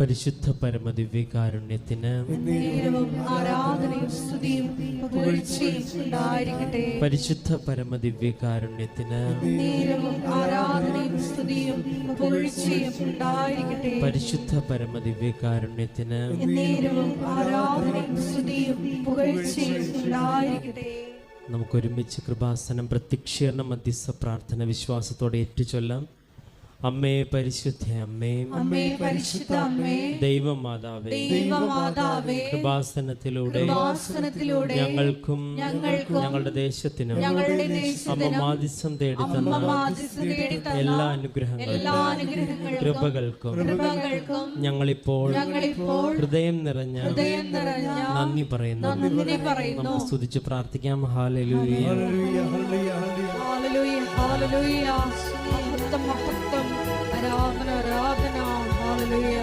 പരിശുദ്ധ പരമദിവ്യകാരുണ്യത്തിന് പരിശുദ്ധ പരമദിവ്യകാരുണ്യത്തിന് പരിശുദ്ധ പരമദിവ്യകാരുണ്യത്തിന് നമുക്കൊരുമിച്ച് കൃപാസനം പ്രത്യക്ഷീകരണ മധ്യസ്ഥ പ്രാർത്ഥന വിശ്വാസത്തോടെ ഏറ്റുചൊല്ലാം. അമ്മേ പരിശുദ്ധ അമ്മേ അമ്മേ പരിശുദ്ധ അമ്മേ ദൈവമാതാവേ ദൈവമാതാവേ കൃപാസനത്തിലൂടെ കൃപാസനത്തിലൂടെ ഞങ്ങൾക്കും ഞങ്ങൾക്കും ഞങ്ങളുടെ ദേശത്തിനും ഞങ്ങളുടെ അമ്മ മാതിസം തേടി തന്ന മാധ്യസ്ഥ തേടി തന്ന എല്ലാ അനുഗ്രഹങ്ങളും എല്ലാ അനുഗ്രഹങ്ങളും കൃപകൾക്കും കൃപകൾക്കും ഞങ്ങൾ ഇപ്പോൾ ഹൃദയം നിറഞ്ഞ ഹൃദയം നിറഞ്ഞ നന്ദി പറയുന്നു. നന്ദി പറയുന്നു. നമ്മൾ സ്തുതിച്ച് പ്രാർത്ഥിക്കാം. Hallelujah hallelujah. Hallelujah hallelujah hallelujah. മഹത്വം ആരാധന ആരാധന ഹല്ലേലൂയ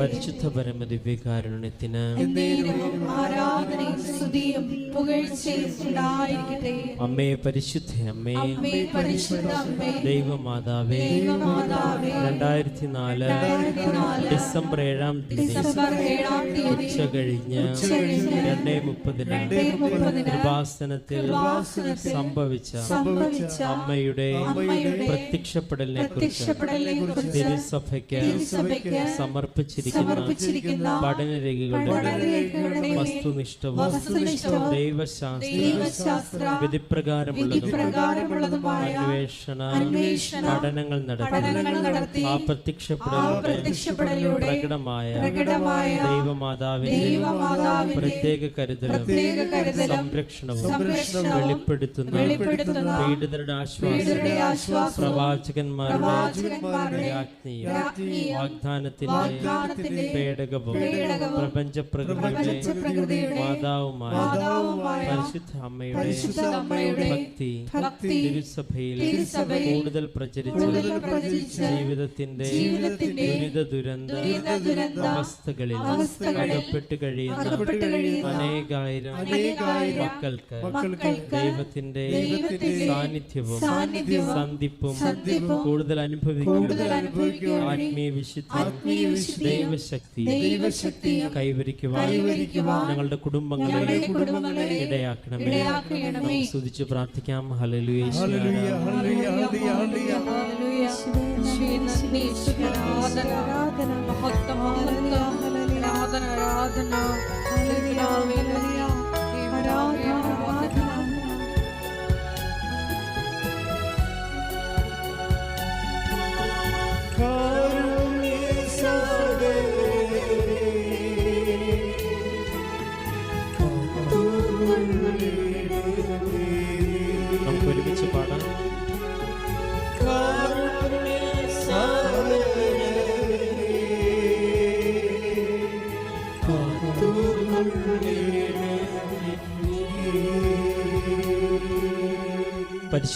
പരിശുദ്ധ പുകഴ്ചയും ഉണ്ടായിരിക്കട്ടെ. അമ്മേ പരിശുദ്ധ അമ്മേ ദൈവമാതാവേ രണ്ടായിരത്തി നാല് ഡിസംബർ ഏഴാം തീയതി ഉച്ച കഴിഞ്ഞ് രണ്ടേ മുപ്പതിന് കൃപാസനത്തിൽ സംഭവിച്ച അമ്മയുടെ പ്രത്യക്ഷപ്പെടലിനെ കുറിച്ച് തിരുസഭയ്ക്ക് സമർപ്പിച്ചിരിക്കുന്ന പഠനരേഖകളുടെ വസ്തുനിഷ്ഠവും ദൈവശാസ്ത്ര ദൈവശാസ്ത്ര വിധിപ്രകാരമുള്ളതും വിധിപ്രകാരമുള്ളതുമായ അന്വേഷണ പഠനങ്ങൾ നടത്തി ആ പ്രത്യക്ഷപ്പെടലിലൂടെ പ്രകടമായ ദൈവമാതാവിന്റെ പ്രത്യേക കരുതലും സംരക്ഷണവും വെളിപ്പെടുത്തുന്ന പീഡിതരുടെ ആശ്വാസം പ്രവാചകന്മാരുടെ രാജ്ഞിയും വാഗ്ദാനത്തിന്റെ വാഗ്ദാനത്തിന്റെ പേടകവും പേടകവും പ്രപഞ്ച പ്രകൃതിയുടെ പ്രപഞ്ചപ്രകൃതിയുടെ മാതാവുമായ മാതാവുമായ പരിശുദ്ധ അമ്മയുടെ ഭക്തി തിരുസഭയിൽ കൂടുതൽ പ്രചരിച്ച് ജീവിതത്തിന്റെ ദുരിത ദുരന്ത അവസ്ഥകളിൽ അകപ്പെട്ട് കഴിയുന്ന അനേകായിരം മക്കൾക്ക് ദൈവത്തിന്റെ സാന്നിധ്യവും സന്ധിപ്പും കൂടുതൽ അനുഭവിക്കും അനുഭവിക്കുവാൻ ആത്മീയ വിശുദ്ധി ദൈവശക്തി ദൈവശക്തിയും കൈവരിക്കുവാൻ ഞങ്ങളുടെ കുടുംബങ്ങളെ ഇടയാക്കണമേ. സ്തുതിച്ച് പ്രാർത്ഥിക്കാം. ഹല്ലേലൂയ ഹല്ലേലൂയ ശ്രീ നന്ദി ആരാധന ആരാധന. ആരാധന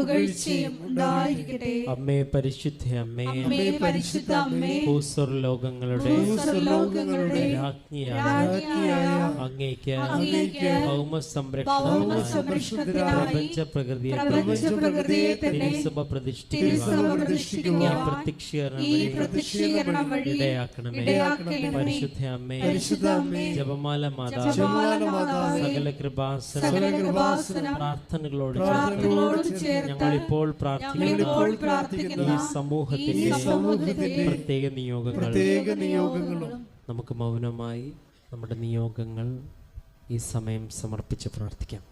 പുകഴ്ചയും ഉണ്ടായിരിക്കട്ടെ അമ്മേ പരിശുദ്ധ അമ്മേ. അമ്മേ പരിശുദ്ധ അമ്മേ. ഭൂസ്വർ ലോകങ്ങളുടെ ലോകങ്ങളുടെ രാജ്ഞിയായ അങ്ങേക്ക് അങ്ങേക്ക് ഭൗമ പ്രകൃതിയെ തന്നെ പ്രത്യക്ഷീകരണം ഈ വഴി ഇടയാക്കണമേ. ഇടയാക്കണമേ. പരിശുദ്ധ അമ്മേ. പരിശുദ്ധ അമ്മേ. ജപമാല മാതാ ജപമാല മാതാ സകല കൃപാസന പ്രാർത്ഥനകളോട് ചേർത്ത് ഞങ്ങളിപ്പോൾ പ്രാർത്ഥിക്കുന്ന. ഈ പ്രാർത്ഥിക്കുന്ന. ഈ സമൂഹത്തിന്റെ സമൂഹത്തിന്റെ പ്രത്യേക നിയോഗങ്ങൾ പ്രത്യേക നിയോഗങ്ങളും നമുക്ക് മൗനമായി നമ്മുടെ നിയോഗങ്ങൾ ഈ സമയം സമർപ്പിച്ച് പ്രാർത്ഥിക്കാം.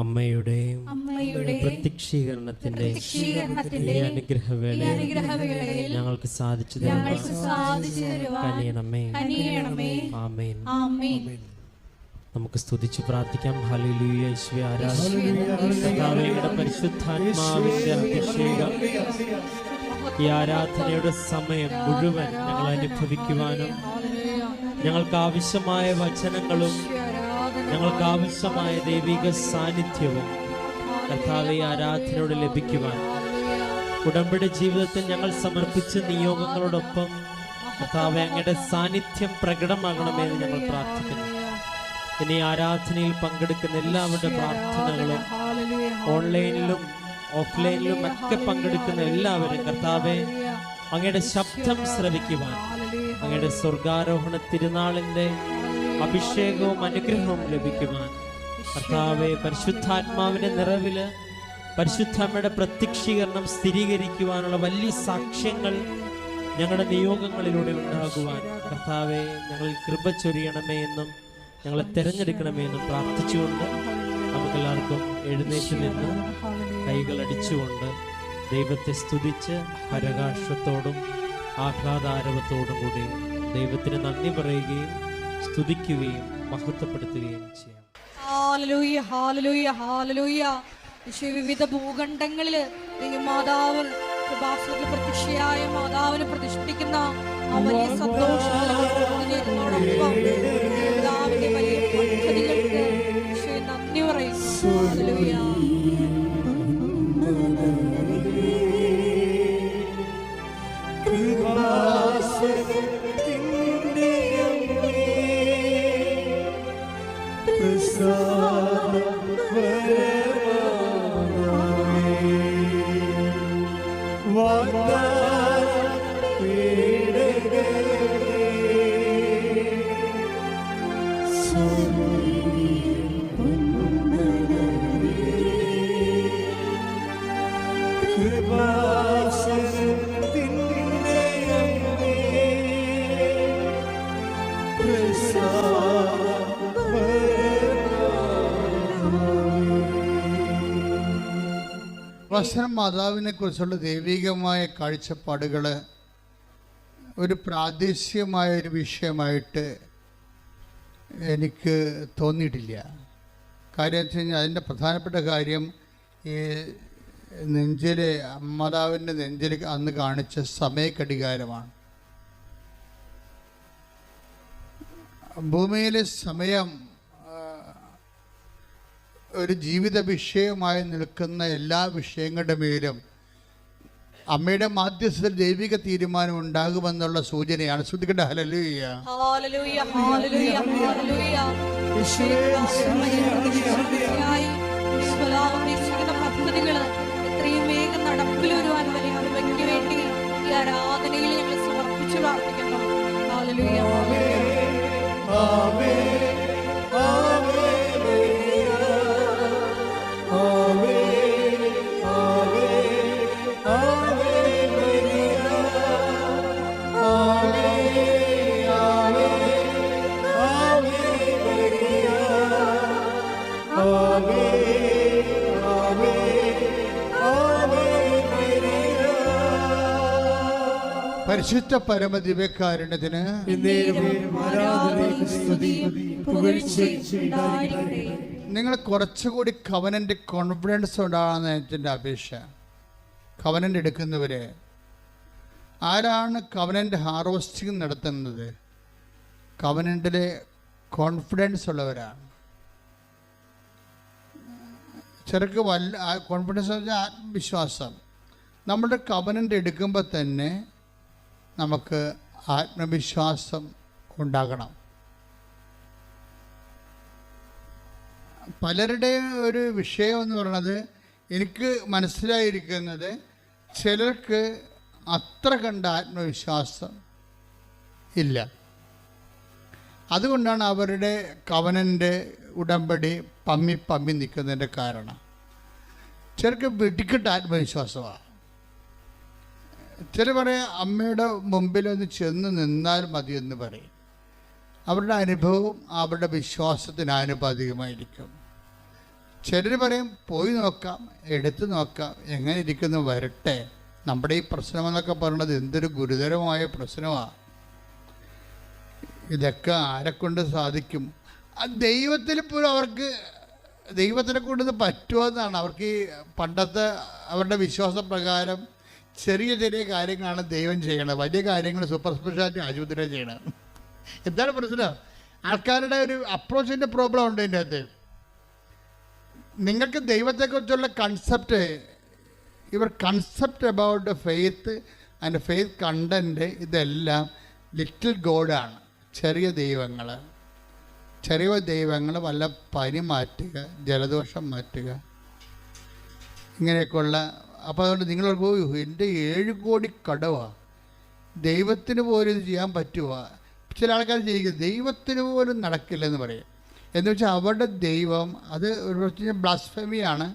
അമ്മയുടെ അമ്മയുടെ പ്രത്യക്ഷീകരണത്തിന്റെ പ്രത്യക്ഷീകരണത്തിന്റെ ഈ അനുഗ്രഹവേള അനുഗ്രഹവേളയിൽ ഞങ്ങൾക്ക് സാധിച്ചു കനിയണമേ. ആമേൻ. നമുക്ക് സ്തുതിച്ച് പ്രാർത്ഥിക്കാം. ഹല്ലേലൂയ. യേശുവേ ആരാധന പരിശുദ്ധാത്മാവിന്റെ അഭിഷേകം. ഈ ആരാധനയുടെ സമയം മുഴുവൻ ഞങ്ങൾ അനുഭവിക്കുവാനും ഞങ്ങൾക്ക് ആവശ്യമായ വചനങ്ങളും ഞങ്ങൾക്ക് ആവശ്യമായ ദൈവിക സാന്നിധ്യവും കർത്താവെ ആരാധനയോട് ലഭിക്കുവാൻ. ഉടമ്പടി ജീവിതത്തിൽ ഞങ്ങൾ സമർപ്പിച്ച നിയോഗങ്ങളോടൊപ്പം കർത്താവെ അങ്ങയുടെ സാന്നിധ്യം പ്രകടമാകണമെന്ന് ഞങ്ങൾ പ്രാർത്ഥിക്കുന്നു. ഇനി ആരാധനയിൽ പങ്കെടുക്കുന്ന എല്ലാവരുടെ പ്രാർത്ഥനകളും ഓൺലൈനിലും ഓഫ്ലൈനിലും ഒക്കെ പങ്കെടുക്കുന്ന എല്ലാവരും കർത്താവെ അങ്ങയുടെ ശബ്ദം ശ്രവിക്കുവാൻ അങ്ങയുടെ സ്വർഗാരോഹണ തിരുനാളിന്റെ അഭിഷേകവും അനുഗ്രഹവും ലഭിക്കുവാൻ. കർത്താവെ പരിശുദ്ധാത്മാവിന്റെ നിറവിൽ പരിശുദ്ധാമ്മയുടെ പ്രത്യക്ഷീകരണം സ്ഥിരീകരിക്കുവാനുള്ള വലിയ സാക്ഷ്യങ്ങൾ ഞങ്ങളുടെ നിയോഗങ്ങളിലൂടെ ഉണ്ടാകുവാൻ. കർത്താവെ ഞങ്ങൾ കൃപ ചൊരിയണമേ എന്നും ഞങ്ങളെ തിരഞ്ഞെടുക്കണമേ എന്നും പ്രാർത്ഥിച്ചുകൊണ്ട് നമുക്കെല്ലാവർക്കും എഴുന്നേറ്റ് നിന്ന് കൈകൾ അടിച്ചുകൊണ്ട് ദൈവത്തെ സ്തുതിച്ച് പരകാശത്തോടും ആഹ്ലാദാരവത്തോടും കൂടി ദൈവത്തിന് നന്ദി പറയുകയും സ്തുതിക്കുകയും മഹത്വപ്പെടുത്തുകയും ചെയ്യാം. ഹാലലൂയ ഹാലലൂയ ഹാലലൂയ. വിവിധ ഭൂഖണ്ഡങ്ങളിൽ മാതാവ് കൃപാസനത്തിൽ പ്രത്യക്ഷയായ മാതാവിനെ പ്രതിഷ്ഠിക്കുന്ന ആ വലിയ സന്തോഷത്തോടൊപ്പം Oh. വസനം മാതാവിനെ കുറിച്ചുള്ള ദൈവികമായ കാഴ്ചപ്പാടുകൾ ഒരു പ്രാദേശികമായ ഒരു വിഷയമായിട്ട് എനിക്ക് തോന്നിയിട്ടില്ല. കാര്യം വെച്ച് കഴിഞ്ഞാൽ അതിന്റെ പ്രധാനപ്പെട്ട കാര്യം ഈ നെഞ്ചിലെ മാതാവിന്റെ നെഞ്ചിൽ അന്ന് കാണിച്ച സമയക്കടികാരമാണ് ഭൂമിയിലെ സമയം ഒരു ജീവിത വിഷയമായി നിൽക്കുന്ന എല്ലാ വിഷയങ്ങളുടെ മേലും അമ്മയുടെ മാധ്യസ്ഥത്തിൽ ദൈവിക തീരുമാനം ഉണ്ടാകുമെന്നുള്ള സൂചനയാണ്. ശ്രദ്ധിക്കേണ്ട ഹലലൂയ എത്രയും വേഗം നടപ്പിൽ വരുവാൻ വലിയ അമ്മയ്ക്ക് വേണ്ടി ഈ ആരാധനയിൽ ഞങ്ങൾ സമർപ്പിച്ചു പ്രാർത്ഥിക്കുന്നു. ഹാലലൂയ പരമദിവ്യകാരുണ്യത്തിന് ആരാധനയും പരമ ദിവ്യക്കാരണത്തിന്. നിങ്ങൾ കുറച്ചുകൂടി കവനന്റെ കോൺഫിഡൻസ് ഉണ്ടാകുന്ന എന്റെ അപേക്ഷ. കവനന്റ് എടുക്കുന്നവരെ ആരാണ് കവനന്റ് ഹാർവസ്റ്റിംഗ് നടത്തുന്നത്? കവനന്റിലെ കോൺഫിഡൻസ് ഉള്ളവരാണ്. ചെറുക്ക് വല്ല കോൺഫിഡൻസ് എന്ന് വെച്ചാൽ ആത്മവിശ്വാസം. നമ്മുടെ കവനന്റ് എടുക്കുമ്പോൾ തന്നെ നമുക്ക് ആത്മവിശ്വാസം ഉണ്ടാകണം പലരുടെ ഒരു വിഷയം എന്ന് പറയുന്നത് എനിക്ക് മനസ്സിലായിരിക്കുന്നത് ചിലർക്ക് അത്ര കണ്ട ആത്മവിശ്വാസം ഇല്ല. അതുകൊണ്ടാണ് അവരുടെ കവനന്റെ ഉടമ്പടി പമ്മി പമ്മി നിൽക്കുന്നതിന്റെ കാരണം. ചിലർക്ക് വെടിക്കെട്ട് ആത്മവിശ്വാസമാണ്. ചില പറയാം അമ്മയുടെ മുമ്പിൽ ഒന്ന് ചെന്ന് നിന്നാൽ മതിയെന്ന് പറയും. അവരുടെ അനുഭവം അവരുടെ വിശ്വാസത്തിന് ആനുപാതികമായിരിക്കും. ചിലർ പറയും പോയി നോക്കാം എടുത്തു നോക്കാം എങ്ങനെ ഇരിക്കുന്നു വരട്ടെ. നമ്മുടെ ഈ പ്രശ്നമെന്നൊക്കെ പറയുന്നത് എന്തൊരു ഗുരുതരമായ പ്രശ്നമാണ് ഇതൊക്കെ ആരെക്കൊണ്ട് സാധിക്കും? ദൈവത്തിൽ പോലും അവർക്ക് ദൈവത്തിനെ കൊണ്ടത് പറ്റുമോ പറ്റുമെന്നാണ് അവർക്ക് ഈ പണ്ടത്തെ അവരുടെ വിശ്വാസപ്രകാരം ചെറിയ ചെറിയ കാര്യങ്ങളാണ് ദൈവം ചെയ്യണത്. വലിയ കാര്യങ്ങൾ സൂപ്പർ സ്പെഷ്യാലിറ്റി ആശുപത്രി ചെയ്യണം എന്താണ് പ്രശ്നം? ആൾക്കാരുടെ ഒരു അപ്രോച്ചിന്റെ പ്രോബ്ലം ഉണ്ട് ഇതിന്റെ അകത്ത്. നിങ്ങൾക്ക് ദൈവത്തെക്കുറിച്ചുള്ള കൺസെപ്റ്റ് ഇവർ concept about faith and faith content ഇതെല്ലാം ലിറ്റിൽ ഗോഡാണ് ചെറിയ ദൈവങ്ങൾ. ചെറിയ ദൈവങ്ങൾ വല്ല പനി മാറ്റുക ജലദോഷം മാറ്റുക ഇങ്ങനെയൊക്കെയുള്ള അപ്പോൾ അതുകൊണ്ട് നിങ്ങൾ പോയി എന്റെ ഏഴ് കോടി കടവാണ് ദൈവത്തിന് പോലും ഇത് ചെയ്യാൻ പറ്റുമോ ചില ആൾക്കാർ ചെയ്യിക്കും ദൈവത്തിന് പോലും നടക്കില്ലെന്ന് പറയും. എന്ന് വെച്ചാൽ അവരുടെ ദൈവം അത് ഒരു ബ്ലാസ്ഫമിയാണ്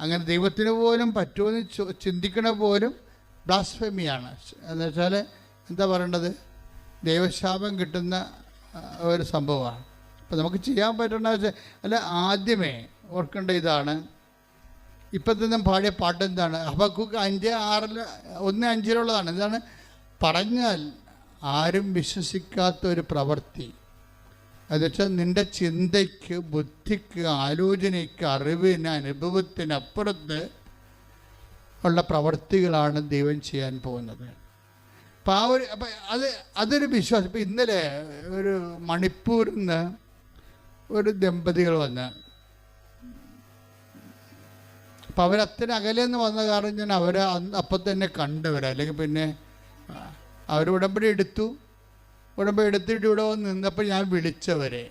അങ്ങനെ ദൈവത്തിന് പോലും പറ്റുമെന്ന് ചിന്തിക്കണ പോലും ബ്ലാസ്ഫമിയാണ് എന്ന് വെച്ചാൽ എന്താ പറയേണ്ടത്? ദൈവശാപം കിട്ടുന്ന ഒരു സംഭവമാണ്. അപ്പോൾ നമുക്ക് ചെയ്യാൻ വെച്ചാൽ അല്ല ആദ്യമേ ഓർക്കേണ്ട ഇതാണ്. ഇപ്പം തന്നെ പാടിയ പാട്ട് എന്താണ് ഹബക്കുക്ക് അഞ്ച് ആറിൽ ഒന്ന് അഞ്ചിലുള്ളതാണ്. എന്താണ്? പറഞ്ഞാൽ ആരും വിശ്വസിക്കാത്ത ഒരു പ്രവൃത്തി. അത് വെച്ചാൽ നിന്റെ ചിന്തയ്ക്ക് ബുദ്ധിക്ക് ആലോചനയ്ക്ക് അറിവിന് അനുഭവത്തിനപ്പുറത്ത് ഉള്ള പ്രവൃത്തികളാണ് ദൈവം ചെയ്യാൻ പോകുന്നത്. അപ്പം ആ ഒരു അപ്പം അത് അതൊരു വിശ്വാസം. ഇപ്പം ഇന്നലെ ഒരു മണിപ്പൂരിൽ നിന്ന് ഒരു ദമ്പതികൾ വന്ന് അപ്പം അവരത്തിന് അകലെ നിന്ന് വന്ന കാരണം ഞാൻ അവരെ അപ്പം തന്നെ കണ്ടവരെ. അല്ലെങ്കിൽ പിന്നെ അവർ ഉടമ്പടി എടുത്തു. ഉടമ്പടി എടുത്തിട്ട് ഇവിടെ വന്ന് നിന്നപ്പോൾ ഞാൻ വിളിച്ചവരെ.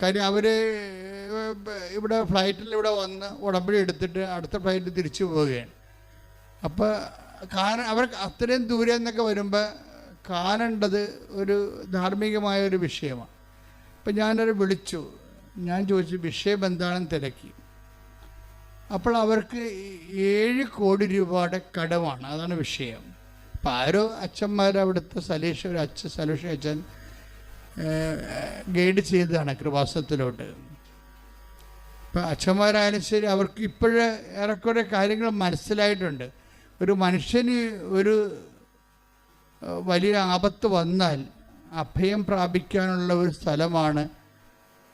കാര്യം അവർ ഇവിടെ ഫ്ലൈറ്റിൽ ഇവിടെ വന്ന് ഉടമ്പടി എടുത്തിട്ട് അടുത്ത ഫ്ലൈറ്റിൽ തിരിച്ചു പോവുകയാണ്. അപ്പോൾ കാരണം അവർ അത്രയും ദൂരെ നിന്നൊക്കെ വരുമ്പോൾ കാണേണ്ടത് ഒരു ധാർമ്മികമായ ഒരു വിഷയമാണ്. അപ്പം ഞാനൊരു വിളിച്ചു. ഞാൻ ചോദിച്ചു വിഷയം എന്താണെന്ന് തിരക്കി. അപ്പോൾ അവർക്ക് ഏഴ് കോടി രൂപയുടെ കടമാണ്. അതാണ് വിഷയം. അപ്പം ആരോ അച്ഛന്മാർ അവിടുത്തെ സലീഷ് ഒരു അച്ഛൻ സലീഷ് അച്ഛൻ ഗൈഡ് ചെയ്തതാണ് കൃപാസത്തിലോട്ട് ഇപ്പം അച്ഛന്മാരായാലും ശരി അവർക്ക് ഇപ്പോഴേ ഏറെക്കുറെ കാര്യങ്ങൾ മനസ്സിലായിട്ടുണ്ട്. ഒരു മനുഷ്യന് ഒരു വലിയ ആപത്ത് വന്നാൽ അഭയം പ്രാപിക്കാനുള്ള ഒരു സ്ഥലമാണ്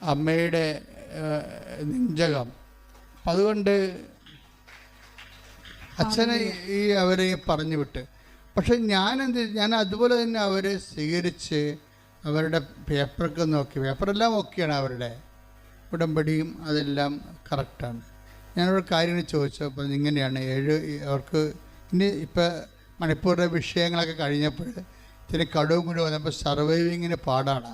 അമ്മയുടെ നിഞ്ചകം. അതുകൊണ്ട് അച്ഛനെ ഈ അവരെ പറഞ്ഞു വിട്ട്. പക്ഷെ ഞാൻ എന്ത് ഞാൻ അതുപോലെ തന്നെ അവരെ സ്വീകരിച്ച് അവരുടെ പേപ്പറൊക്കെ നോക്കി. പേപ്പറെല്ലാം ഓക്കെയാണ് അവരുടെ. ഉടമ്പടിയും അതെല്ലാം കറക്റ്റാണ്. ഞാനൊരു കാര്യങ്ങൾ ചോദിച്ചപ്പോൾ ഇങ്ങനെയാണ്. ഏഴ് അവർക്ക് ഇനി ഇപ്പോൾ മണിപ്പൂരിലെ വിഷയങ്ങളൊക്കെ കഴിഞ്ഞപ്പോൾ ഇത്തിരി കടവും കൂടി വന്നപ്പോൾ സർവൈവിങ്ങിന് പാടാണ്.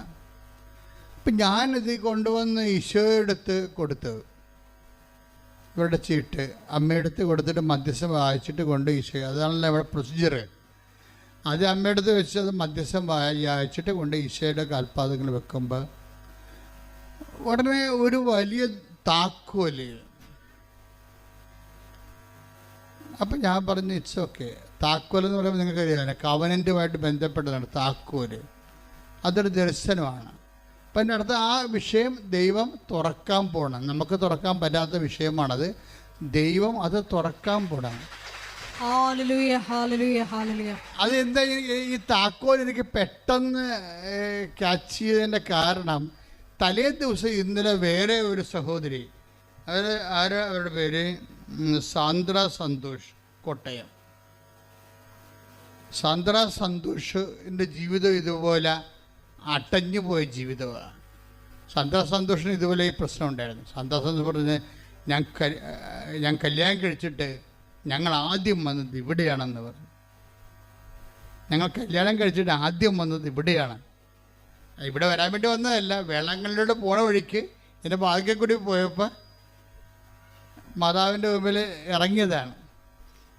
അപ്പം ഞാനിത് കൊണ്ടുവന്ന് ഈശോയുടെ അടുത്ത് കൊടുത്തു ഇവരുടെ ചീട്ട് അമ്മയെടുത്ത് കൊടുത്തിട്ട് മധ്യസ്ഥം വായിച്ചിട്ട് കൊണ്ട് ഈശോ അതാണല്ലോ ഇവിടെ പ്രൊസീജിയർ അത് അമ്മയെടുത്ത് വെച്ച് അത് മധ്യസ്ഥം വായിച്ചിട്ട് കൊണ്ട് ഈശോയുടെ കാൽപാദങ്ങൾ വെക്കുമ്പോൾ ഉടനെ ഒരു വലിയ താക്കോൽ. അപ്പം ഞാൻ പറഞ്ഞു ഇറ്റ്സ് ഓക്കെ താക്കോൽ എന്ന് പറയുമ്പോൾ നിങ്ങൾക്ക് അറിയാം കവനന്റുമായിട്ട് ബന്ധപ്പെട്ടതാണ് താക്കോൽ. അതൊരു ദർശനമാണ്. അപ്പം എന്റെ അടുത്ത് ആ വിഷയം ദൈവം തുറക്കാൻ പോകണം നമുക്ക് തുറക്കാൻ പറ്റാത്ത വിഷയമാണത്. ദൈവം അത് തുറക്കാൻ പോകണം ഹാലലുയ അത് എന്താ ഈ- താക്കോൽ എനിക്ക് പെട്ടെന്ന് ക്യാച്ച് ചെയ്തതിന്റെ കാരണം തലേ ദിവസം ഇന്നലെ വേറെ ഒരു സഹോദരി അവർ ആരാ അവരുടെ പേര്? സാന്ദ്ര സന്തോഷ് കോട്ടയം. സാന്ദ്ര സന്തോഷിന്റെ ജീവിതം ഇതുപോലെ അടഞ്ഞു പോയ ജീവിതമാണ്. സാന്ദ്ര സന്തോഷിന് ഇതുപോലെ ഈ പ്രശ്നം ഉണ്ടായിരുന്നു. സാന്ദ്ര സന്തോഷം പറഞ്ഞ് ഞാൻ ഞാൻ കല്യാണം കഴിച്ചിട്ട് ഞങ്ങൾ ആദ്യം വന്നത് ഇവിടെയാണെന്ന് പറഞ്ഞു. ഞങ്ങൾ കല്യാണം കഴിച്ചിട്ട് ആദ്യം വന്നത് ഇവിടെയാണ്. ഇവിടെ വരാൻ വേണ്ടി വന്നതല്ല വേളാങ്കണ്ണിലൂടെ പോണ വഴിക്ക് എന്റെ ഭാഗ്യം കൂടി പോയപ്പോൾ മാതാവിന്റെ മുമ്പിൽ ഇറങ്ങിയതാണ്.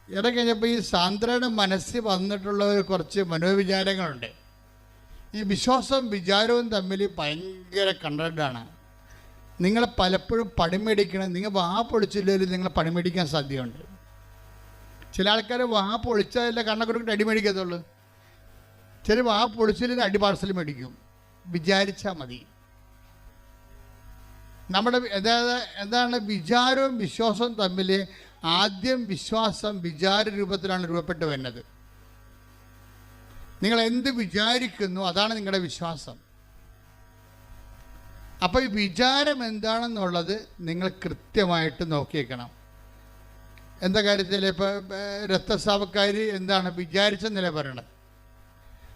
ഇറങ്ങി കഴിഞ്ഞപ്പോൾ ഈ സാന്ദ്രയുടെ മനസ്സിൽ വന്നിട്ടുള്ള കുറച്ച് മനോവിചാരങ്ങളുണ്ട്. ഈ വിശ്വാസവും വിചാരവും തമ്മിൽ ഭയങ്കര കണ്ടാണ് നിങ്ങൾ പലപ്പോഴും പണിമേടിക്കണം നിങ്ങൾ വാ പൊളിച്ചില്ലെങ്കിൽ നിങ്ങൾ പണിമേടിക്കാൻ സാധ്യതയുണ്ട്. ചില ആൾക്കാർ വാ പൊളിച്ചാലല്ല കണ്ണക്കുറിട്ട് അടി മേടിക്കത്തുള്ളൂ. ചില വാ പൊളിച്ചില്ലെങ്കിൽ അടി പാർസൽ മേടിക്കും. വിചാരിച്ചാൽ മതി. നമ്മുടെ അതായത് എന്താണ് വിചാരവും വിശ്വാസവും തമ്മിൽ ആദ്യം വിശ്വാസം വിചാര രൂപത്തിലാണ് രൂപപ്പെട്ട് വരുന്നത്. നിങ്ങൾ എന്ത് വിചാരിക്കുന്നു അതാണ് നിങ്ങളുടെ വിശ്വാസം. അപ്പോൾ ഈ വിചാരം എന്താണെന്നുള്ളത് നിങ്ങൾ കൃത്യമായിട്ട് നോക്കിയേക്കണം. എന്താ കാര്യത്തിൽ ഇപ്പോൾ രക്തസ്രാവക്കാർ എന്താണ് വിചാരിച്ച നില പറയണത്?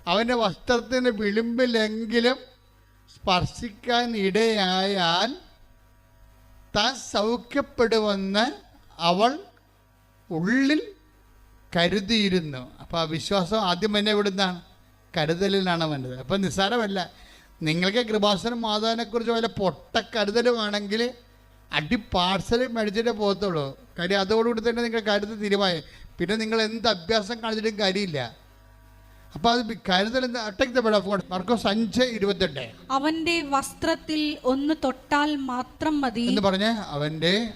അവന്റെ വസ്ത്രത്തിന് വിളിമ്പിലെങ്കിലും സ്പർശിക്കാൻ ഇടയായാൽ താൻ സൗഖ്യപ്പെടുമെന്ന് അവൾ ഉള്ളിൽ കരുതിയിരുന്നു. അപ്പോൾ ആ വിശ്വാസം ആദ്യം എന്നെ എവിടുന്നാണ് കരുതലിനാണ് വേണ്ടത് അപ്പം നിസ്സാരമല്ല. നിങ്ങൾക്ക് കൃപാസനം മാതാവിനെക്കുറിച്ച് വല്ല പൊട്ട കരുതലുമാണെങ്കിൽ അടി പാർസൽ മേടിച്ചിട്ടേ പോകത്തുള്ളൂ. കാര്യം അതോടുകൂടി തന്നെ നിങ്ങൾ കരുതൽ തീരുമാനം. പിന്നെ നിങ്ങൾ എന്ത് അഭ്യാസം കാണിച്ചിട്ടും കാര്യമില്ല. അപ്പോൾ അത് ബി- കരുതൽ എന്താ take the bed of God. Markose അഞ്ച് ഇരുപത്തെട്ട്. അവന്റെ വസ്ത്രത്തിൽ ഒന്ന് തൊട്ടാൽ മാത്രം മതി. എന്ന് പറഞ്ഞ് അവന്റെ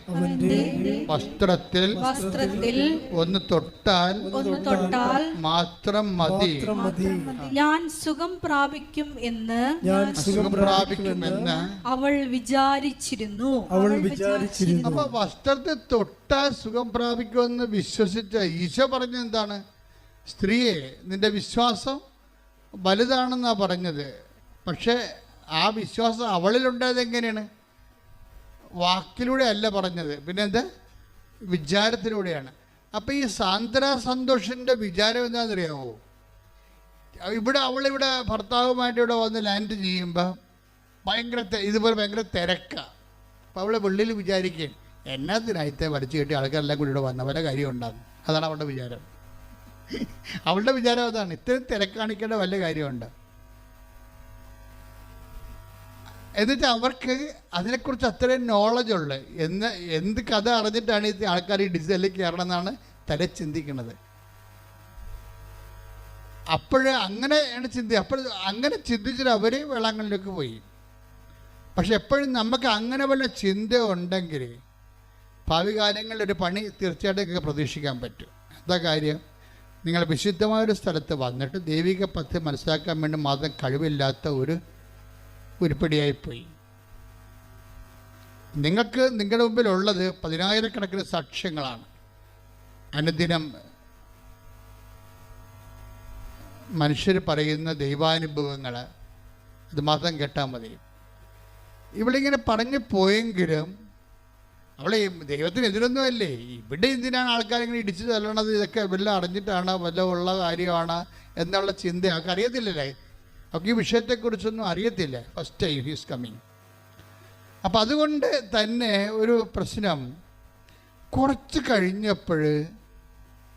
വസ്ത്രത്തിൽ വസ്ത്രത്തിൽ ഒന്ന് തൊട്ടാൽ ഒന്ന് തൊട്ടാൽ മാത്രം മതി. മതി. ഞാൻ സുഖം പ്രാപിക്കും എന്ന് ഞാൻ സുഖം പ്രാപിക്കുമെന്ന് അവൾ വിചാരിച്ചിരുന്നു. അവൾ വിചാരിച്ചിരുന്നു. അപ്പൊ വസ്ത്രത്തെ തൊട്ടാൽ സുഖം പ്രാപിക്കുമെന്ന് വിശ്വസിച്ച ഈശോ പറഞ്ഞ എന്താണ്? സ്ത്രീയെ നിന്റെ വിശ്വാസം വലുതാണെന്നാണ് പറഞ്ഞത്. പക്ഷേ ആ വിശ്വാസം അവളിലുണ്ടായത് എങ്ങനെയാണ് വാക്കിലൂടെ അല്ല പറഞ്ഞത്. പിന്നെ എന്താ? വിചാരത്തിലൂടെയാണ്. അപ്പം ഈ സാന്ദ്ര സന്തോഷിന്റെ വിചാരം എന്താണെന്നറിയാമോ ഇവിടെ അവളിവിടെ ഭർത്താവുമായിട്ട് ഇവിടെ വന്ന് ലാൻഡ് ചെയ്യുമ്പോൾ ഭയങ്കര ഇതുപോലെ ഭയങ്കര തിരക്കാണ് അപ്പോൾ അവളെ വെള്ളിൽ വിചാരിക്കുകയും എന്നാത്തിനായത്തെ വലിച്ചു കെട്ടി ആൾക്കാരെല്ലാം കൂടി ഇവിടെ വന്ന വല്ല കാര്യം ഉണ്ടാകും. അതാണ് അവളുടെ വിചാരം. അവളുടെ വിചാരം അതാണ്. ഇത്രയും തിരക്കാണിക്കേണ്ട വല്ല കാര്യമുണ്ട്. എന്നിട്ട് അവർക്ക് അതിനെക്കുറിച്ച് അത്രയും നോളജ് ഉള്ളു. എന്ന് എന്ത് കഥ അറിഞ്ഞിട്ടാണ് ഈ ആൾക്കാർ ഈ ഡിജിറ്റലിലേക്ക് കയറണം എന്നാണ് തല ചിന്തിക്കുന്നത്. അപ്പോഴ് അങ്ങനെയാണ് ചിന്തി അപ്പോൾ അങ്ങനെ ചിന്തിച്ചിട്ട് അവർ വേളാങ്കണ്ണിലേക്ക് പോയി. പക്ഷെ എപ്പോഴും നമുക്ക് അങ്ങനെ വല്ല ചിന്ത ഉണ്ടെങ്കിൽ ഭാവി കാലങ്ങളിൽ ഒരു പണി തീർച്ചയായിട്ടും പ്രതീക്ഷിക്കാൻ പറ്റും. എന്താ കാര്യം? നിങ്ങൾ വിശുദ്ധമായൊരു സ്ഥലത്ത് വന്നിട്ട് ദൈവിക പദ്ധതി മനസ്സിലാക്കാൻ വേണ്ടി മാത്രം കഴിവില്ലാത്ത ഒരു ഉരുപ്പടിയായിപ്പോയി. നിങ്ങൾക്ക് നിങ്ങളുടെ മുമ്പിലുള്ളത് പതിനായിരക്കണക്കിന് സാക്ഷ്യങ്ങളാണ്. അനുദിനം മനുഷ്യർ പറയുന്ന ദൈവാനുഭവങ്ങൾ അത് മാത്രം കേട്ടാൽ മതി. ഇവിടെ ഇങ്ങനെ പറഞ്ഞു പോയെങ്കിലും അവളെ ദൈവത്തിന് എതിരൊന്നും അല്ലേ ഇവിടെ എന്തിനാണ് ആൾക്കാരിങ്ങനെ ഇടിച്ചു തല്ലണത്? ഇതൊക്കെ വല്ല അറിഞ്ഞിട്ടാണ് വല്ല ഉള്ള കാര്യമാണ് എന്നുള്ള ചിന്ത അവർക്ക് അറിയത്തില്ലല്ലേ? അവർക്ക് ഈ വിഷയത്തെക്കുറിച്ചൊന്നും അറിയത്തില്ല. ഫസ്റ്റ് ടൈം ഹീസ് കമ്മിങ് അപ്പം അതുകൊണ്ട് തന്നെ ഒരു പ്രശ്നം. കുറച്ച് കഴിഞ്ഞപ്പോൾ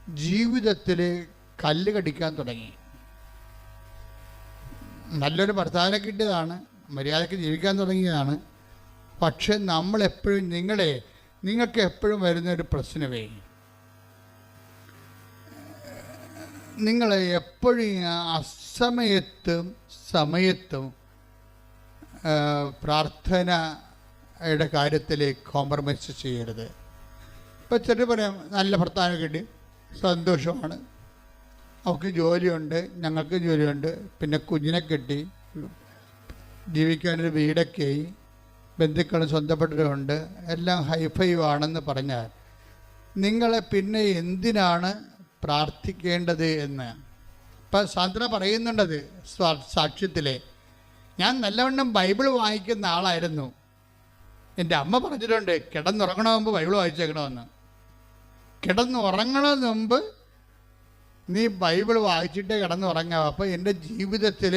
ജീവിതത്തിൽ കല്ല് കടിക്കാൻ തുടങ്ങി. നല്ലൊരു ഭർത്താവിനെ കിട്ടിയതാണ്. മര്യാദയ്ക്ക് ജീവിക്കാൻ തുടങ്ങിയതാണ്. പക്ഷെ നമ്മളെപ്പോഴും നിങ്ങളെ നിങ്ങൾക്ക് എപ്പോഴും വരുന്നൊരു പ്രശ്നമേ. നിങ്ങൾ എപ്പോഴും അസമയത്തും സമയത്തും പ്രാർത്ഥനയുടെ കാര്യത്തിൽ കോംപ്രമൈസ് ചെയ്യരുത്. ഇപ്പം ചെറിയ പറയാം നല്ല ഭർത്താവിനെ കിട്ടി സന്തോഷമാണ്. അവൾക്ക് ജോലിയുണ്ട് ഞങ്ങൾക്ക് ജോലിയുണ്ട് പിന്നെ കുഞ്ഞിനെ കിട്ടി ജീവിക്കാനൊരു വീടൊക്കെ ആയി. ബന്ധുക്കളും സ്വന്തപ്പെട്ടവരുണ്ട് എല്ലാം ഹൈഫൈവ് ആണെന്ന് പറഞ്ഞാൽ നിങ്ങളെ പിന്നെ എന്തിനാണ് പ്രാർത്ഥിക്കേണ്ടത് എന്ന്? ഇപ്പം സാന്ദ്ര പറയുന്നുണ്ടത് സാക്ഷ്യത്തിലെ. ഞാൻ നല്ലവണ്ണം ബൈബിൾ വായിക്കുന്ന ആളായിരുന്നു. എന്റെ അമ്മ പറഞ്ഞിട്ടുണ്ട് കിടന്നുറങ്ങണ മുമ്പ് ബൈബിൾ വായിച്ചേക്കണമെന്ന്. കിടന്നുറങ്ങണ മുമ്പ് നീ ബൈബിൾ വായിച്ചിട്ടേ കിടന്നുറങ്ങാം അപ്പോൾ എന്റെ ജീവിതത്തിൽ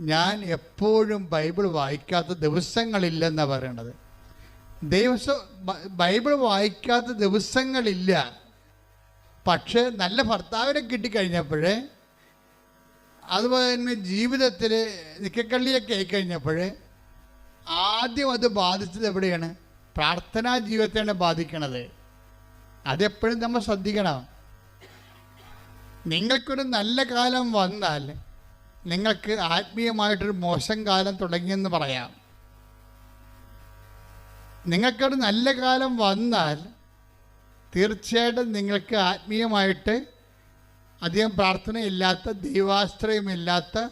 ഞാൻ എപ്പോഴും ബൈബിൾ വായിക്കാത്ത ദിവസങ്ങളില്ലെന്ന പറയണത്. ദിവസം ബൈബിൾ വായിക്കാത്ത ദിവസങ്ങളില്ല. പക്ഷേ നല്ല ഭർത്താവിനെ കിട്ടിക്കഴിഞ്ഞപ്പോഴേ അതുപോലെ തന്നെ ജീവിതത്തിൽ നിക്കക്കള്ളിയൊക്കെ ആയിക്കഴിഞ്ഞപ്പോഴേ ആദ്യം അത് ബാധിച്ചത് എവിടെയാണ്? പ്രാർത്ഥനാ ജീവിതത്തെയാണ് ബാധിക്കണത്. അതെപ്പോഴും നമ്മൾ ശ്രദ്ധിക്കണം. നിങ്ങൾക്കൊരു നല്ല കാലം വന്നാൽ നിങ്ങൾക്ക് ആത്മീയമായിട്ടൊരു മോശം കാലം തുടങ്ങിയെന്ന് പറയാം. നിങ്ങൾക്കൊരു നല്ല കാലം വന്നാൽ തീർച്ചയായിട്ടും നിങ്ങൾക്ക് ആത്മീയമായിട്ട് അധികം പ്രാർത്ഥനയില്ലാത്ത ദൈവാശ്രയമില്ലാത്ത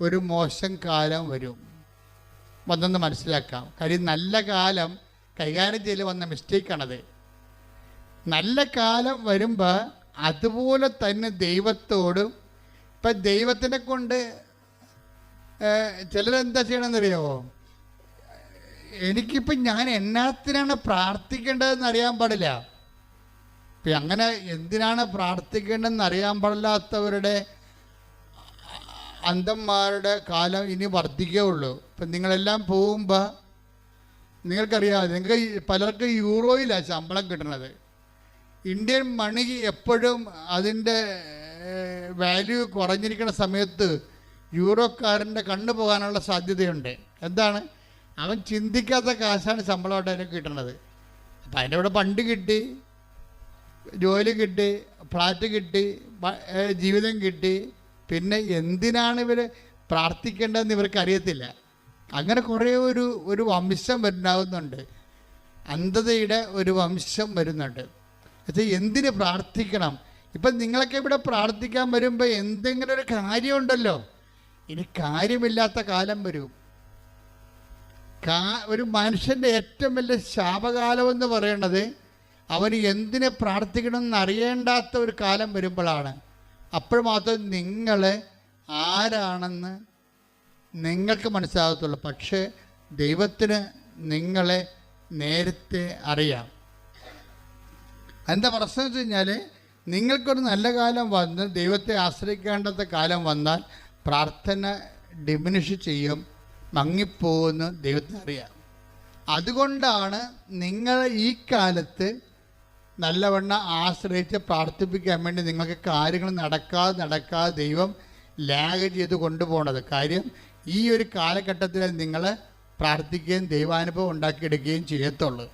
ഒരു മോശം കാലം വരും. വന്നെന്ന് മനസ്സിലാക്കാം. കാര്യം നല്ല കാലം കൈകാര്യം ചെയ്യൽ വന്ന മിസ്റ്റേക്കാണത്. നല്ല കാലം വരുമ്പോൾ അതുപോലെ തന്നെ ദൈവത്തോടും ഇപ്പം ദൈവത്തിനെ കൊണ്ട് ചിലരെന്താ ചെയ്യണമെന്നറിയാമോ എനിക്കിപ്പം ഞാൻ എന്നാത്തിനാണ് പ്രാർത്ഥിക്കേണ്ടതെന്ന് അറിയാൻ പാടില്ല. ഇപ്പം അങ്ങനെ എന്തിനാണ് പ്രാർത്ഥിക്കേണ്ടതെന്ന് അറിയാൻ പാടില്ലാത്തവരുടെ അന്ധന്മാരുടെ കാലം ഇനി വർദ്ധിക്കുകയുള്ളൂ ഇപ്പം നിങ്ങളെല്ലാം പോകുമ്പോൾ നിങ്ങൾക്കറിയാം നിങ്ങൾക്ക് പലർക്കും യൂറോയിലാണ് ശമ്പളം കിട്ടുന്നത് ഇന്ത്യൻ മണി എപ്പോഴും അതിന്റെ വാല്യൂ കുറഞ്ഞിരിക്കുന്ന സമയത്ത് യൂറോക്കാരന്റെ കണ്ണു പോകാനുള്ള സാധ്യതയുണ്ട്. എന്താണ്? അവൻ ചിന്തിക്കാത്ത കാശാണ് ശമ്പളമായിട്ട് അതിനെ കിട്ടുന്നത്. അപ്പം അതിന്റെ ഇവിടെ പണ്ട് കിട്ടി ജോലി കിട്ടി ഫ്ലാറ്റ് കിട്ടി ജീവിതം കിട്ടി. പിന്നെ എന്തിനാണ് ഇവർ പ്രാർത്ഥിക്കേണ്ടതെന്ന് ഇവർക്ക് അറിയത്തില്ല. അങ്ങനെ കുറേ ഒരു ഒരു വംശം വരുന്നാവുന്നുണ്ട് അന്ധതയുടെ ഒരു വംശം വരുന്നുണ്ട്. എന്നുവെച്ചാൽ എന്തിന് പ്രാർത്ഥിക്കണം? ഇപ്പം നിങ്ങളൊക്കെ ഇവിടെ പ്രാർത്ഥിക്കാൻ വരുമ്പോൾ എന്തെങ്കിലും ഒരു കാര്യമുണ്ടല്ലോ. ഇനി കാര്യമില്ലാത്ത കാലം വരും. ഒരു മനുഷ്യന്റെ ഏറ്റവും വലിയ ശാപകാലം എന്ന് പറയുന്നത് അവന് എന്തിനെ പ്രാർത്ഥിക്കണമെന്ന് അറിയേണ്ടാത്ത ഒരു കാലം വരുമ്പോഴാണ്. അപ്പോൾ മാത്രം നിങ്ങൾ ആരാണെന്ന് നിങ്ങൾക്ക് മനസ്സിലാകത്തുള്ളൂ. പക്ഷേ ദൈവത്തിന് നിങ്ങളെ നേരത്തെ അറിയാം. എന്താ പ്രശ്നം വെച്ച് കഴിഞ്ഞാൽ നിങ്ങൾക്കൊരു നല്ല കാലം വന്ന് ദൈവത്തെ ആശ്രയിക്കേണ്ടാത്ത കാലം വന്നാൽ പ്രാർത്ഥന ഡിമിനിഷ് ചെയ്യും മങ്ങിപ്പോകുമെന്ന് ദൈവത്തിന് അറിയാം. അതുകൊണ്ടാണ് നിങ്ങൾ ഈ കാലത്ത് നല്ലവണ്ണം ആശ്രയിച്ച് പ്രാർത്ഥിപ്പിക്കാൻ വേണ്ടി നിങ്ങൾക്ക് കാര്യങ്ങൾ നടക്കാതെ നടക്കാതെ ദൈവം ലാഗ് ചെയ്ത് കൊണ്ടുപോകണത് കാര്യം ഈ ഒരു കാലഘട്ടത്തിൽ നിങ്ങൾ പ്രാർത്ഥിക്കുകയും ദൈവാനുഭവം ഉണ്ടാക്കിയെടുക്കുകയും ചെയ്യത്തുള്ളൂ.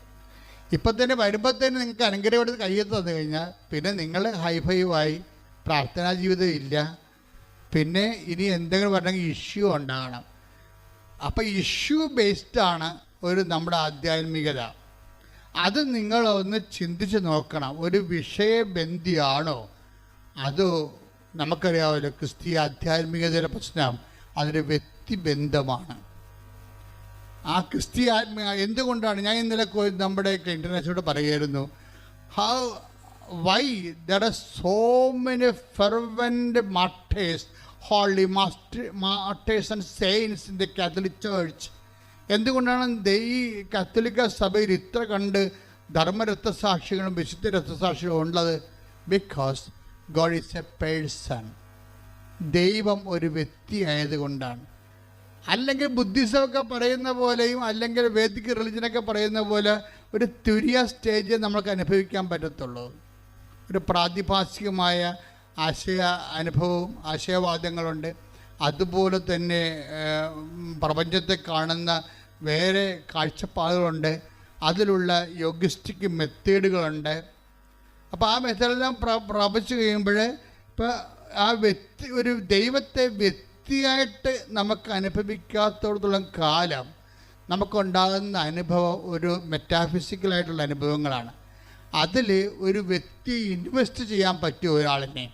ഇപ്പം തന്നെ വരുമ്പോൾ തന്നെ നിങ്ങൾക്ക് അനുഗ്രഹം എടുത്ത് തന്നു കഴിഞ്ഞാൽ പിന്നെ നിങ്ങൾ ഹൈഫൈവായി പ്രാർത്ഥനാ ജീവിതം ഇല്ല. പിന്നെ ഇനി എന്തെങ്കിലും പറഞ്ഞെങ്കിൽ ഇഷ്യൂ ഉണ്ടാകണം. അപ്പം ഇഷ്യൂ ബേസ്ഡാണ് ഒരു നമ്മുടെ ആധ്യാത്മികത. അത് നിങ്ങളൊന്ന് ചിന്തിച്ച് നോക്കണം. ഒരു വിഷയബന്ധിയാണോ? അതോ നമുക്കറിയാമല്ലോ ക്രിസ്തീയ ആധ്യാത്മികതയുടെ പ്രശ്നം. അതൊരു വ്യക്തിബന്ധമാണ്. ആ ക്രിസ്തീയ ആത്മീയ എന്തുകൊണ്ടാണ്? ഞാൻ ഇന്നലെ നമ്മുടെ ഇന്റർനാഷണലോട് പറയുമായിരുന്നു how why there are so many fervent martyrs holy master martyrs and saints in the Catholic church എന്തുകൊണ്ടാണ് ദൈ കത്തോലിക്ക സഭയിൽ ഇത്ര കണ്ട് ധർമ്മരക്തസാക്ഷികളും വിശുദ്ധ രക്തസാക്ഷികളും ഉള്ളത്? Because God is a person ദൈവം ഒരു വ്യക്തി ആയതുകൊണ്ടാണ്. അല്ലെങ്കിൽ ബുദ്ധിസമൊക്കെ പറയുന്ന പോലെയും അല്ലെങ്കിൽ വേദിക് റിലിജനൊക്കെ പറയുന്ന പോലെ ഒരു തുരിയ സ്റ്റേജ് നമ്മൾക്ക് അനുഭവിക്കാൻ പറ്റത്തുള്ളൂ. ഒരു പ്രാതിഭാസികമായ ആശയ അനുഭവവും ആശയവാദങ്ങളുണ്ട്. അതുപോലെ തന്നെ പ്രപഞ്ചത്തെ കാണുന്ന വേറെ കാഴ്ചപ്പാടുകളുണ്ട്. അതിലുള്ള യോഗിസ്റ്റിക് മെത്തേഡുകളുണ്ട്. അപ്പോൾ ആ മെത്തേഡെല്ലാം പ്ര പ്രാപിച്ചു കഴിയുമ്പോൾ ഇപ്പോൾ ആ വ്യക്തി ഒരു ദൈവത്തെ വ്യക്തിയായിട്ട് നമുക്ക് അനുഭവിക്കാത്തോടത്തോളം കാലം നമുക്കുണ്ടാകുന്ന അനുഭവം ഒരു മെറ്റാഫിസിക്കലായിട്ടുള്ള അനുഭവങ്ങളാണ്. അതിൽ ഒരു വ്യക്തി ഇൻവെസ്റ്റ് ചെയ്യാൻ പറ്റിയ ഒരാളിനെ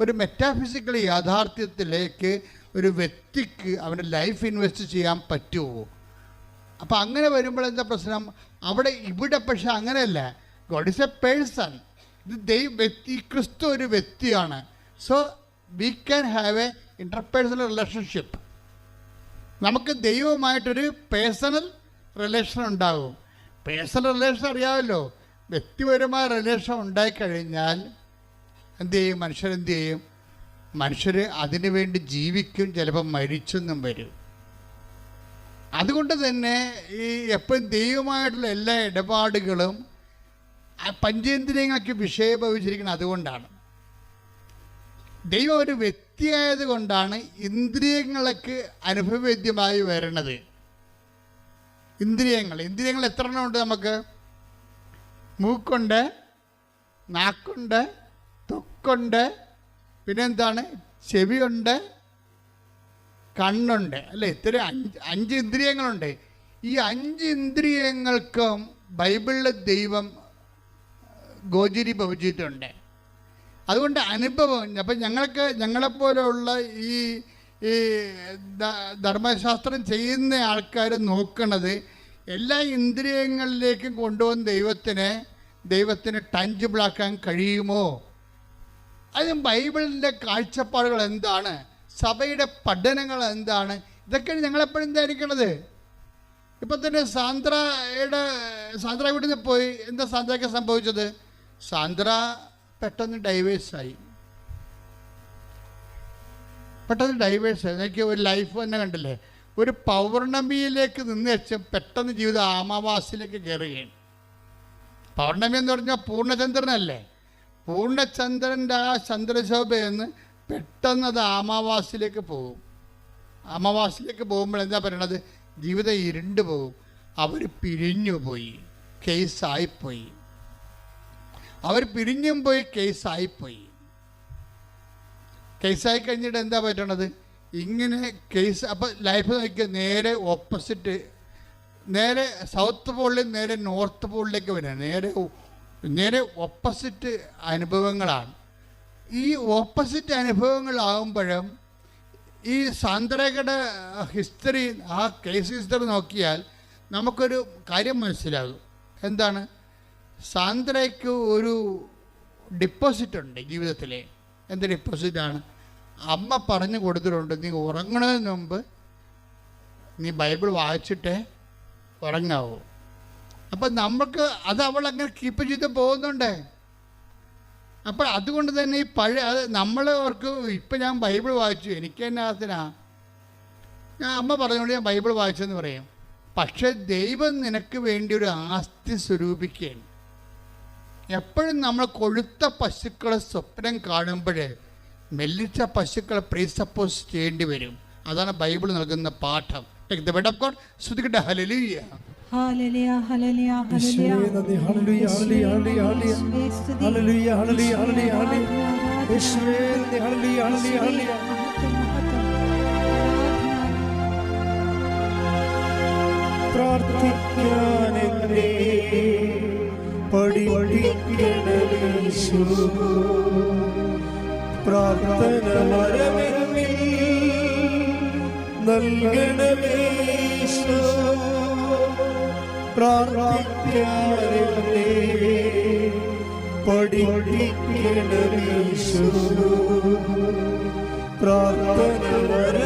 ഒരു മെറ്റാഫിസിക്കൽ യാഥാർത്ഥ്യത്തിലേക്ക് ഒരു വ്യക്തിക്ക് അവന്റെ ലൈഫ് ഇൻവെസ്റ്റ് ചെയ്യാൻ പറ്റുമോ? അപ്പോൾ അങ്ങനെ വരുമ്പോൾ എന്താ പ്രശ്നം? അവിടെ ഇവിടെ പക്ഷെ അങ്ങനെയല്ല. ഗോഡ് ഇസ് എ പേഴ്സൺ ഇത് ദൈവ വ്യക്തി ക്രിസ്തു ഒരു വ്യക്തിയാണ്. So we can have a interpersonal relationship നമുക്ക് ദൈവവുമായിട്ടൊരു പേഴ്സണൽ റിലേഷൻ ഉണ്ടാകും പേഴ്സണൽ റിലേഷൻ അറിയാമല്ലോ. വ്യക്തിപരമായ റിലേഷൻ ഉണ്ടായിക്കഴിഞ്ഞാൽ എന്ത് ചെയ്യും? മനുഷ്യരെന്ത് ചെയ്യും? മനുഷ്യർ അതിനു വേണ്ടി ജീവിക്കും ചിലപ്പോൾ മരിച്ചെന്നും വരും. അതുകൊണ്ട് തന്നെ ഈ എപ്പോഴും ദൈവമായിട്ടുള്ള എല്ലാ ഇടപാടുകളും പഞ്ചേന്ദ്രിയങ്ങൾക്ക് വിഷയഭവിച്ചിരിക്കുന്നത് അതുകൊണ്ടാണ്. ദൈവം ഒരു വ്യക്തിയായത് കൊണ്ടാണ് ഇന്ദ്രിയങ്ങൾക്ക് അനുഭവവേദ്യമായി വരണത്. ഇന്ദ്രിയങ്ങൾ. ഇന്ദ്രിയങ്ങൾ എത്ര എണ്ണം ഉണ്ട് നമുക്ക്? മൂക്കുണ്ട് നാക്കുണ്ട് തൊക്കുണ്ട് പിന്നെന്താണ് ചെവിയുണ്ട് കണ്ണുണ്ട്. അല്ലേ? ഇത്തരം അഞ്ച് അഞ്ച് ഇന്ദ്രിയങ്ങളുണ്ട്. ഈ അഞ്ച് ഇന്ദ്രിയങ്ങൾക്കും ബൈബിളിലെ ദൈവം ഗോചരി ഭവിച്ചിട്ടുണ്ട് അതുകൊണ്ട് അനുഭവം അപ്പം ഞങ്ങൾക്ക് ഞങ്ങളെപ്പോലെയുള്ള ഈ ഈ ധർമ്മശാസ്ത്രം ചെയ്യുന്ന ആൾക്കാർ നോക്കുന്നത് എല്ലാ ഇന്ദ്രിയങ്ങളിലേക്കും കൊണ്ടുപോകുന്ന ദൈവത്തിനെ ദൈവത്തിന് ടഞ്ചിബിളാക്കാൻ കഴിയുമോ? അത് ബൈബിളിന്റെ കാഴ്ചപ്പാടുകൾ എന്താണ്? സഭയുടെ പഠനങ്ങൾ എന്താണ്? ഇതൊക്കെയാണ് ഞങ്ങളെപ്പോഴും ധരിക്കണത്. ഇപ്പം തന്നെ സാന്ദ്രയുടെ സാന്ദ്ര ഇവിടുന്ന് പോയി എന്താ സാന്ദ്രയ്ക്ക് സംഭവിച്ചത്? സാന്ദ്ര പെട്ടെന്ന് ഡൈവേഴ്സായി പെട്ടെന്ന് ഡൈവേഴ്സായി എനിക്ക് ഒരു ലൈഫ് തന്നെ കണ്ടില്ലേ? ഒരു പൗർണമിയിലേക്ക് നിന്ന് വെച്ച് പെട്ടെന്ന് ജീവിതം ആമാവാസിലേക്ക് കയറുകയാണ്. പൗർണമി എന്ന് പറഞ്ഞാൽ പൂർണചന്ദ്രനല്ലേ? പൂർണചന്ദ്രന്റെ ആ ചന്ദ്രശോഭയെന്ന് പെട്ടെന്ന് അത് ആമാവാസിലേക്ക് പോകും. അമാവാസിലേക്ക് പോകുമ്പോൾ എന്താ പറയണത്? ജീവിതം ഇരുണ്ടു പോകും. അവർ പിരിഞ്ഞു പോയി കേസായിപ്പോയി അവർ പിരിഞ്ഞും പോയി കേസായിപ്പോയി. കേസായി കഴിഞ്ഞിട്ട് എന്താ പറ്റണത്? ഇങ്ങനെ കേസ് അപ്പം ലൈഫ് നോക്കിയാൽ നേരെ ഓപ്പോസിറ്റ് നേരെ സൗത്ത് പോളിൽ നേരെ നോർത്ത് പോളിലേക്ക് വരിക നേരെ നേരെ ഓപ്പോസിറ്റ് അനുഭവങ്ങളാണ്. ഈ ഓപ്പോസിറ്റ് അനുഭവങ്ങളാകുമ്പോഴും ഈ സാന്ദ്രകയുടെ ഹിസ്റ്ററി ആ കേസ് ഹിസ്റ്ററി നോക്കിയാൽ നമുക്കൊരു കാര്യം മനസ്സിലാകും. എന്താണ്? സാന്ദ്രയ്ക്ക് ഒരു ഡിപ്പോസിറ്റ് ഉണ്ട് ജീവിതത്തിലെ. എന്ത് ഡിപ്പോസിറ്റാണ് അമ്മ പറഞ്ഞു കൊടുത്തിട്ടുണ്ട് നീ ഉറങ്ങണതിന് മുമ്പ് നീ ബൈബിൾ വായിച്ചിട്ടേ ഉറങ്ങാവൂ. അപ്പം നമുക്ക് അത് അവൾ അങ്ങനെ കീപ്പ് ചെയ്ത് പോകുന്നുണ്ട്. അപ്പോൾ അതുകൊണ്ട് തന്നെ ഈ പഴയ അത് അവർക്ക് ഇപ്പം ഞാൻ ബൈബിൾ വായിച്ചു എനിക്ക് തന്നെ അതിനാ. ഞാൻ അമ്മ പറഞ്ഞുകൊണ്ട് ഞാൻ ബൈബിൾ വായിച്ചെന്ന് പറയും. പക്ഷേ ദൈവം നിനക്ക് വേണ്ടി ഒരു ആസ്തി സ്വരൂപിക്കുകയാണ്. എപ്പോഴും നമ്മൾ കൊഴുത്ത പശുക്കളെ സ്വപ്നം കാണുമ്പോഴേ മെല്ലിച്ച പശുക്കളെ പ്രീസപ്പോസ് ചെയ്യേണ്ടി വരും. അതാണ് ബൈബിൾ നൽകുന്ന പാഠം. ഹല്ലേലൂയ, hallelujah, hallelujah. Hallelujah, hallelujah, hallelujah, hallelujah. Hallelujah, hallelujah, hallelujah, hallelujah. Hallelujah, ഹല്ലേലൂയ, പ്രാർത്ഥന വരമെന്നിൽ നൽകണമേശു പ്രാർത്ഥിക്കാനെന്നെ പഠിപ്പിക്കണമേശു പ്രാർത്ഥന വരമെന്നിൽ